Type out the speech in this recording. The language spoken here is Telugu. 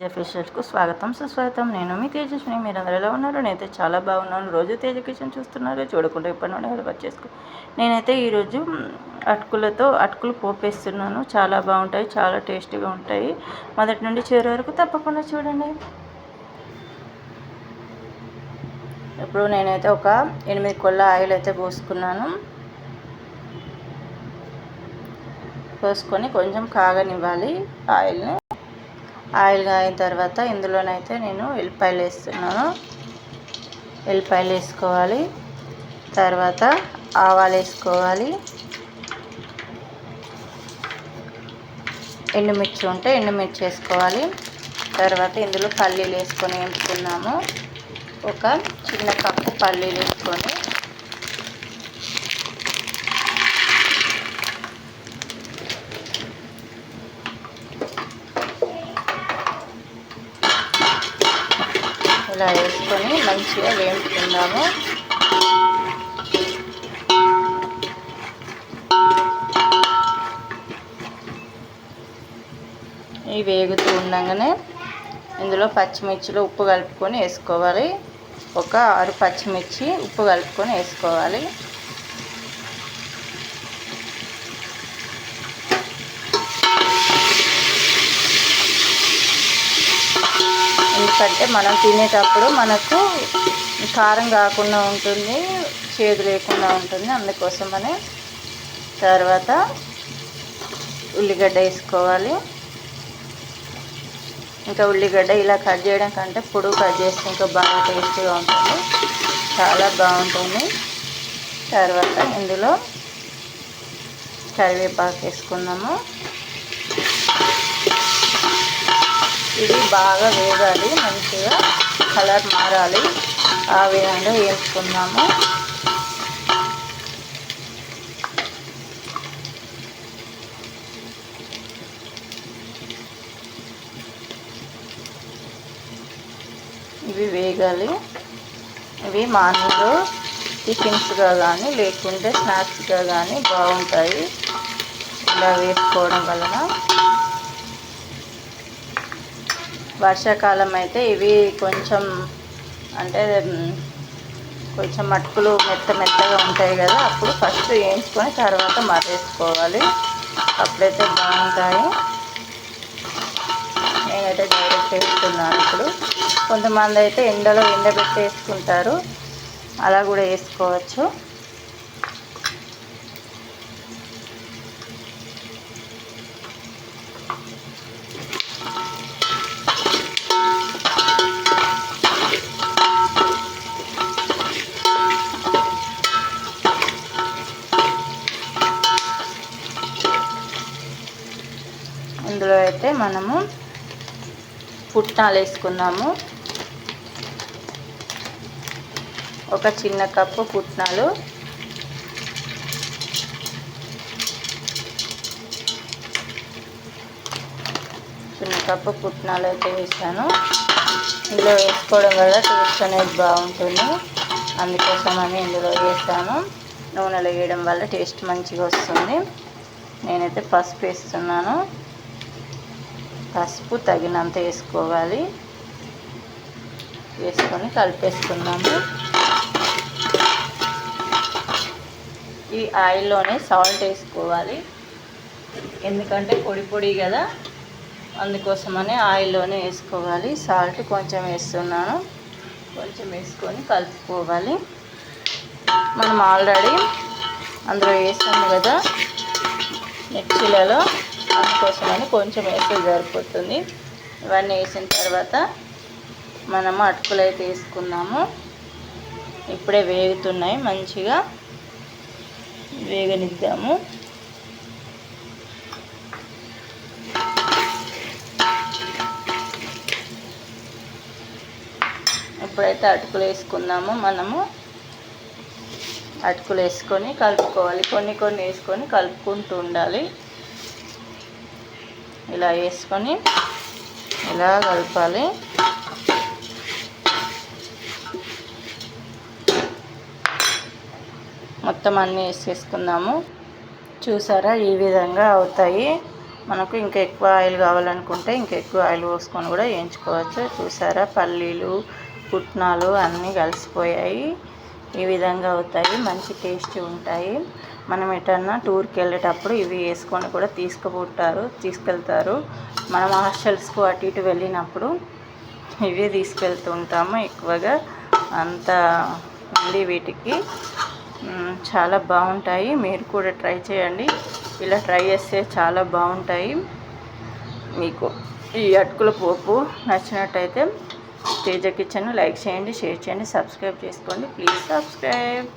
ఫిషర్స్కు స్వాగతం సుస్వాగతం. నేను మీ తేజస్విని. మీరు అందరూ ఎలా ఉన్నారు? నేనైతే చాలా బాగున్నాను. రోజు తేజ కిచెన్ చూస్తున్నారు. చూడకుండా ఇప్పటి నుండి అలవాటు చేసుకో. నేనైతే ఈరోజు అటుకులతో అటుకులు పోపేస్తున్నాను. చాలా బాగుంటాయి. చాలా టేస్టీగా ఉంటాయి. మొదటి నుండి చివరి వరకు తప్పకుండా చూడండి. ఇప్పుడు నేనైతే ఒక ఎనిమిది కొల్ల ఆయిల్ అయితే పోసుకున్నాను. పోసుకొని కొంచెం కాగనివ్వాలి. ఆయిల్ని ఆయిల్ కాగిన తర్వాత ఇందులోనైతే నేను ఎల్లిపాయలు వేస్తున్నాను. ఉల్లిపాయలు వేసుకోవాలి. తర్వాత ఆవాలు వేసుకోవాలి. ఎండుమిర్చి ఉంటే ఎండుమిర్చి వేసుకోవాలి. తర్వాత ఇందులో పల్లీలు వేసుకొని వేసుకున్నాము ఒక చిన్న కప్పు పల్లీలు వేసుకొని ఇలా వేసుకొని మంచిగా వేపుకుందాము. ఇవి వేగుతూ ఉండగానే ఇందులో పచ్చిమిర్చిలో ఉప్పు కలుపుకొని వేసుకోవాలి. ఒక ఆరు పచ్చిమిర్చి ఉప్పు కలుపుకొని వేసుకోవాలి. ఎందుకంటే మనం తినేటప్పుడు మనకు కారం కాకుండా ఉంటుంది చేదు లేకుండా ఉంటుంది. అందుకోసమని తర్వాత ఉల్లిగడ్డ వేసుకోవాలి. ఇంకా ఉల్లిగడ్డ ఇలా కట్ చేయడం కంటే పొడుగు కట్ చేస్తే ఇంకా బాగా టేస్టీగా ఉంటుంది. చాలా బాగుంటుంది. తర్వాత ఇందులో కరివేపాకు వేసుకున్నాము. ఇది బాగా వేగాలి మంచిగా కలర్ మారాలి. ఆ విధంగా వేసుకున్నాము ఇవి వేగాలి. ఇవి మార్నింగ్ టిఫిన్స్గా కానీ లేకుంటే స్నాక్స్గా కానీ బాగుంటాయి. ఇలా వేసుకోవడం వలన వర్షాకాలం అయితే ఇవి కొంచెం అంటే కొంచెం మట్టుకులు మెత్త మెత్తగా ఉంటాయి కదా అప్పుడు ఫస్ట్ వేయించుకొని తర్వాత మరేసుకోవాలి అప్పుడైతే బాగుంటాయి. నేనైతే డైరెక్ట్ వేస్తున్నాను ఇప్పుడు. కొంతమంది అయితే ఎండలో ఎండబెట్టి వేసుకుంటారు అలా కూడా వేసుకోవచ్చు. ఇందులో అయితే మనము పుట్నాలు వేసుకున్నాము ఒక చిన్న కప్పు పుట్నాలు. చిన్న కప్పు పుట్నాలు అయితే వేసాను. ఇందులో వేసుకోవడం వల్ల టేస్ట్ అనేది బాగుంటుంది. అందుకోసమని ఇందులో వేసాను. నూనెలో వేయడం వల్ల టేస్ట్ మంచిగా వస్తుంది. నేనైతే పసుపు వేస్తున్నాను. పసుపు తగినంత వేసుకోవాలి. వేసుకొని కలిపేసుకున్నాము ఈ ఆయిల్లోనే సాల్ట్ వేసుకోవాలి. ఎందుకంటే పొడి పొడి కదా. అందుకోసమని ఆయిల్లోనే వేసుకోవాలి. సాల్ట్ కొంచెం వేస్తున్నాను. కొంచెం వేసుకొని కలుపుకోవాలి. మనం ఆల్రెడీ అందులో వేసాము కదా. మిర్చిలలో అందుకోసమని కొంచెం వేస్తే సరిపోతుంది. ఇవన్నీ వేసిన తర్వాత మనము అటుకులు అయితే వేసుకున్నాము. ఇప్పుడే వేగుతున్నాయి మంచిగా. వేగనిద్దాము. ఇప్పుడైతే అటుకులు వేసుకుందాము మనము అటుకులు వేసుకొని కలుపుకోవాలి. కొన్ని కొన్ని వేసుకొని కలుపుకుంటూ ఉండాలి. ఇలా వేసుకొని ఇలా కలపాలి. మొత్తం అన్నీ వేసేసుకుందాము. చూసారా? ఈ విధంగా అవుతాయి. మనకు ఇంకా ఎక్కువ ఆయిల్ కావాలనుకుంటే ఇంకా ఎక్కువ ఆయిల్ పోసుకొని కూడా వేయించుకోవచ్చు. చూసారా? పల్లీలు పుట్నాలు అన్నీ కలిసిపోయాయి. ఈ విధంగా అవుతాయి. మంచి టేస్ట్ ఉంటాయి. మనం ఎటన్నా టూర్కి వెళ్ళేటప్పుడు ఇవి వేసుకొని కూడా తీసుకుపోతారు తీసుకెళ్తారు. మనం హాస్టల్స్కు అటు ఇటు వెళ్ళినప్పుడు ఇవే తీసుకెళ్తుంటాము ఎక్కువగా. అంత ఉంది వీటికి. చాలా బాగుంటాయి. మీరు కూడా ట్రై చేయండి. ఇలా ట్రై చేస్తే చాలా బాగుంటాయి. మీకు ఈ అటుకుల పోపు నచ్చినట్టయితే తేజ కిచెన్ లైక్ చేయండి షేర్ చేయండి సబ్స్క్రైబ్ చేసుకోండి. Please subscribe.